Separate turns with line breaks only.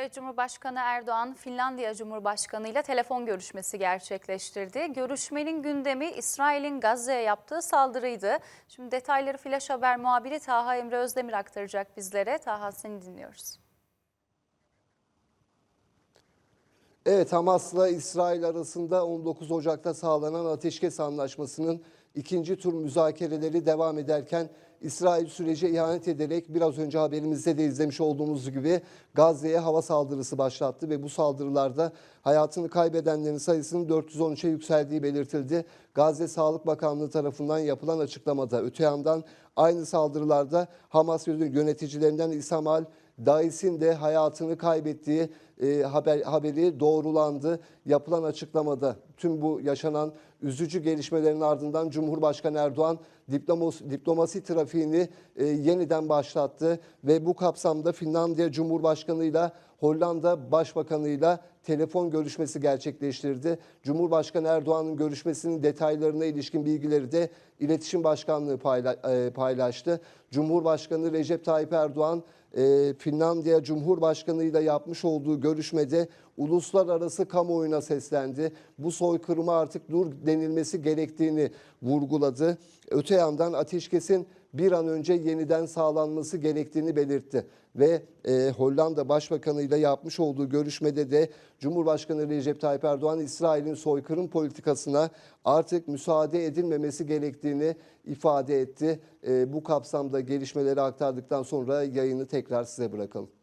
Evet Cumhurbaşkanı Erdoğan Finlandiya Cumhurbaşkanı ile telefon görüşmesi gerçekleştirdi. Görüşmenin gündemi İsrail'in Gazze'ye yaptığı saldırıydı. Şimdi detayları Flash Haber muhabiri Taha Emre Özdemir aktaracak bizlere. Taha seni dinliyoruz.
Evet Hamas'la İsrail arasında 19 Ocak'ta sağlanan ateşkes anlaşmasının ikinci tur müzakereleri devam ederken İsrail sürece ihanet ederek biraz önce haberimizde de izlemiş olduğumuz gibi Gazze'ye hava saldırısı başlattı ve bu saldırılarda hayatını kaybedenlerin sayısının 413'e yükseldiği belirtildi. Gazze Sağlık Bakanlığı tarafından yapılan açıklamada öte yandan aynı saldırılarda Hamas yöneticilerinden İsam Dais'in de hayatını kaybettiği e, haber, haberi doğrulandı. Yapılan açıklamada tüm bu yaşanan üzücü gelişmelerin ardından Cumhurbaşkanı Erdoğan diplomasi, diplomasi trafiğini e, yeniden başlattı ve bu kapsamda Finlandiya Cumhurbaşkanı'yla Hollanda Başbakanı'yla telefon görüşmesi gerçekleştirdi. Cumhurbaşkanı Erdoğan'ın görüşmesinin detaylarına ilişkin bilgileri de İletişim Başkanlığı e, paylaştı. Cumhurbaşkanı Recep Tayyip Erdoğan e, Finlandiya Cumhurbaşkanı ile yapmış olduğu görüşmede uluslararası kamuoyuna seslendi. Bu soykırıma artık dur denilmesi gerektiğini vurguladı. Öte yandan ateşkesin bir an önce yeniden sağlanması gerektiğini belirtti. Ve e, Hollanda Başbakanı ile yapmış olduğu görüşmede de Cumhurbaşkanı Recep Tayyip Erdoğan İsrail'in soykırım politikasına artık müsaade edilmemesi gerektiğini ifade etti. E, bu kapsamda gelişmeleri aktardıktan sonra yayını tekrar size bırakalım.